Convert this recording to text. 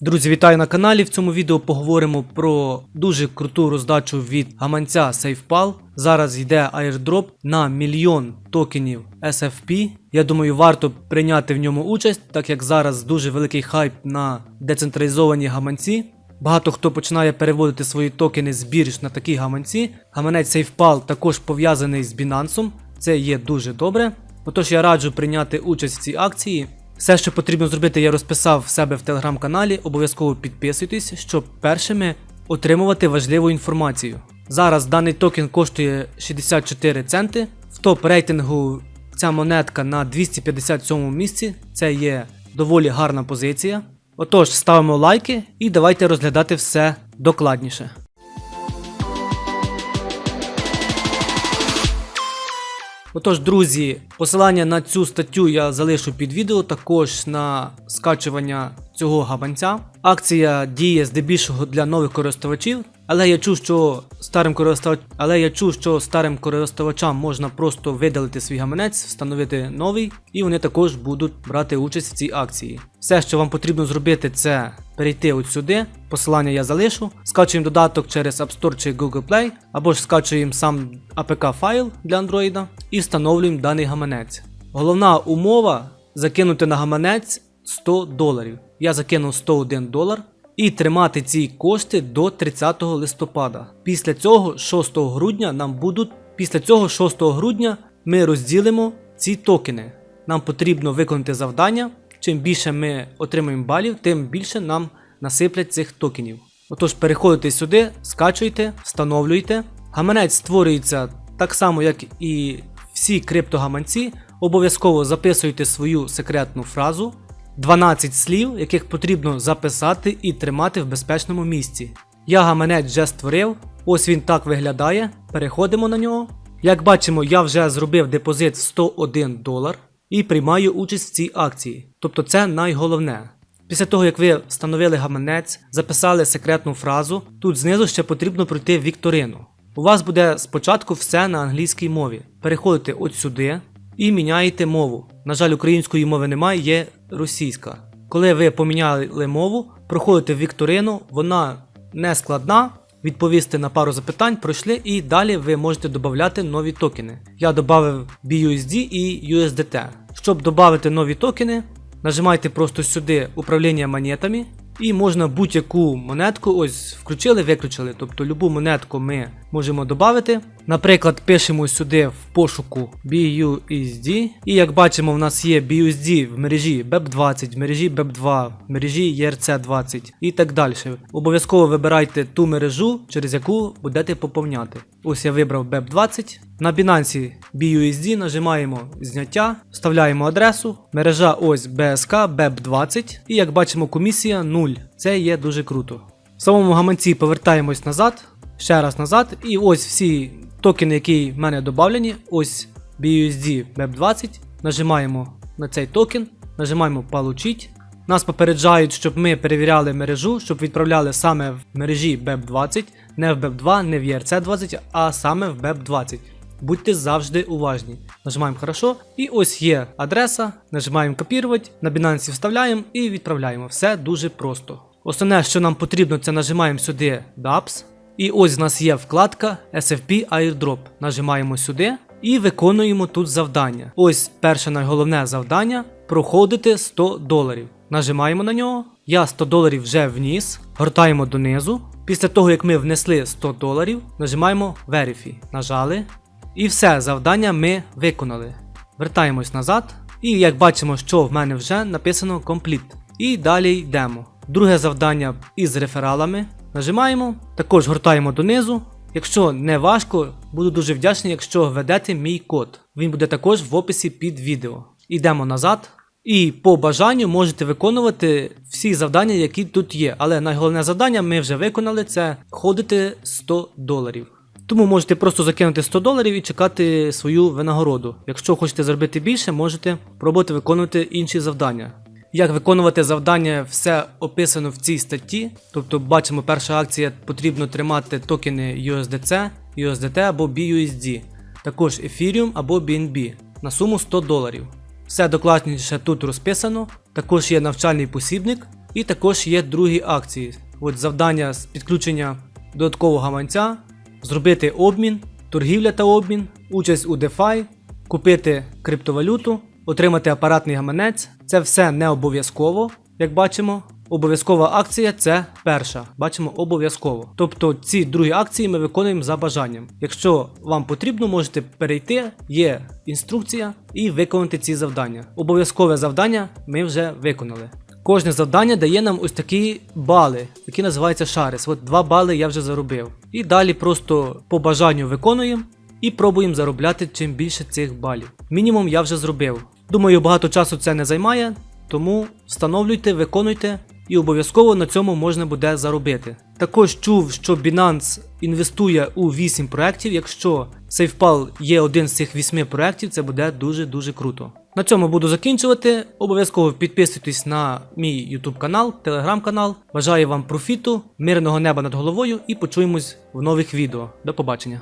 Друзі, вітаю на каналі. В цьому відео поговоримо про дуже круту роздачу від гаманця SafePal. Зараз йде airdrop на мільйон токенів SFP. Я думаю, варто прийняти в ньому участь, так як зараз дуже великий хайп на децентралізовані гаманці. Багато хто починає переводити свої токени з бірж на такі гаманці. Гаманець SafePal також пов'язаний з Binance. Це є дуже добре. Отож я раджу прийняти участь в цій акції. Все, що потрібно зробити, я розписав в себе в телеграм-каналі. Обов'язково підписуйтесь, щоб першими отримувати важливу інформацію. Зараз даний токен коштує 64 центи. В топ рейтингу ця монетка на 257 місці. Це є доволі гарна позиція. Отож, ставимо лайки і давайте розглядати все докладніше. Отож, друзі, посилання на цю статтю я залишу під відео, також на скачування цього габанця. Акція діє здебільшого для нових користувачів, але я чув, що старим користувач... але я чув, що старим користувачам можна просто видалити свій гаманець, встановити новий, і вони також будуть брати участь в цій акції. Все, що вам потрібно зробити, це перейти от сюди. Посилання я залишу. Скачуємо додаток через App Store чи Google Play, або ж скачуємо сам APK файл для Android і встановлюємо даний гаманець. Головна умова закинути на гаманець 100 доларів. Я закинув 101 долар і тримати ці кошти до 30 листопада. Після цього 6 грудня нам будуть. Після цього 6 грудня ми розділимо ці токени. Нам потрібно виконати завдання. Чим більше ми отримаємо балів, тим більше нам насиплять цих токенів. Отож, переходите сюди, скачуйте, встановлюйте. Гаманець створюється так само, як і всі криптогаманці. Обов'язково записуйте свою секретну фразу. 12 слів, яких потрібно записати і тримати в безпечному місці. Я гаманець вже створив, ось він так виглядає. Переходимо на нього. Як бачимо, я вже зробив депозит в 101 долар і приймаю участь в цій акції. Тобто це найголовне. Після того, як ви встановили гаманець, записали секретну фразу, тут знизу ще потрібно пройти вікторину. У вас буде спочатку все на англійській мові. Переходите от сюди і міняєте мову. На жаль, української мови немає, є російська. Коли ви поміняли мову, проходите вікторину, вона не складна. Відповісти на пару запитань пройшли, і далі ви можете додати нові токени. Я додав BUSD і USDT. Щоб додати нові токени, нажимайте просто сюди управління монетами, і можна будь-яку монетку ось включили, виключили. Тобто любу монетку ми можемо додати. Наприклад, пишемо сюди в пошуку BUSD. І як бачимо, в нас є BUSD в мережі BEP20, в мережі BEP2, в мережі ERC20 і так далі. Обов'язково вибирайте ту мережу, через яку будете поповняти. Ось я вибрав BEP20. На Binance BUSD нажимаємо зняття, вставляємо адресу, мережа ось BSK BEP20. І як бачимо, комісія 0. Це є дуже круто. В самому гаманці повертаємось назад, ще раз назад, і ось всі токени, які в мене додавлені, ось BUSD BEP20. Нажимаємо на цей токен, нажимаємо Получить. Нас попереджають, щоб ми перевіряли мережу, щоб відправляли саме в мережі BEP20, не в BEP2, не в ERC20, а саме в BEP20. Будьте завжди уважні. Нажимаємо хорошо. І ось є адреса, нажимаємо копірувати, на Binance вставляємо і відправляємо. Все дуже просто. Основне, що нам потрібно, це нажимаємо сюди DApps. І ось в нас є вкладка SFP Airdrop. Нажимаємо сюди і виконуємо тут завдання. Ось перше найголовне завдання проходити 100 доларів. Нажимаємо на нього. Я 100 доларів вже вніс, гортаємо донизу. Після того, як ми внесли 100 доларів, нажимаємо Verify. Нажали. І все, завдання ми виконали. Вертаємось назад. І як бачимо, що в мене вже написано Complete. І далі йдемо. Друге завдання із рефералами. Нажимаємо, також гортаємо донизу. Якщо не важко, буду дуже вдячний, якщо введете мій код. Він буде також в описі під відео. Йдемо назад. І по бажанню можете виконувати всі завдання, які тут є. Але найголовне завдання ми вже виконали це ходити 100 доларів. Тому можете просто закинути 100 доларів і чекати свою винагороду. Якщо хочете зробити більше, можете пробувати виконувати інші завдання. Як виконувати завдання, все описано в цій статті. Тобто, бачимо, перша акція потрібно тримати токени USDC, USDT або BUSD, також Ethereum або BNB на суму 100 доларів. Все докладніше тут розписано. Також є навчальний посібник. І також є другі акції. От завдання з підключення додаткового гаманця, зробити обмін, торгівля та обмін, участь у DeFi, купити криптовалюту, отримати апаратний гаманець. Це все не обов'язково, як бачимо. Обов'язкова акція це перша. Бачимо обов'язково. Тобто ці другі акції ми виконуємо за бажанням. Якщо вам потрібно, можете перейти, є інструкція і виконати ці завдання. Обов'язкове завдання ми вже виконали. Кожне завдання дає нам ось такі бали, які називаються шарис. От 2 бали я вже заробив. І далі просто по бажанню виконуємо і пробуємо заробляти чим більше цих балів. Мінімум я вже зробив. Думаю, багато часу це не займає, тому встановлюйте, виконуйте і обов'язково на цьому можна буде заробити. Також чув, що Binance інвестує у 8 проєктів. Якщо SafePal є один з цих 8 проєктів, це буде дуже-дуже круто. На цьому буду закінчувати. Обов'язково підписуйтесь на мій YouTube канал, Telegram канал. Бажаю вам профіту, мирного неба над головою і почуємось в нових відео. До побачення.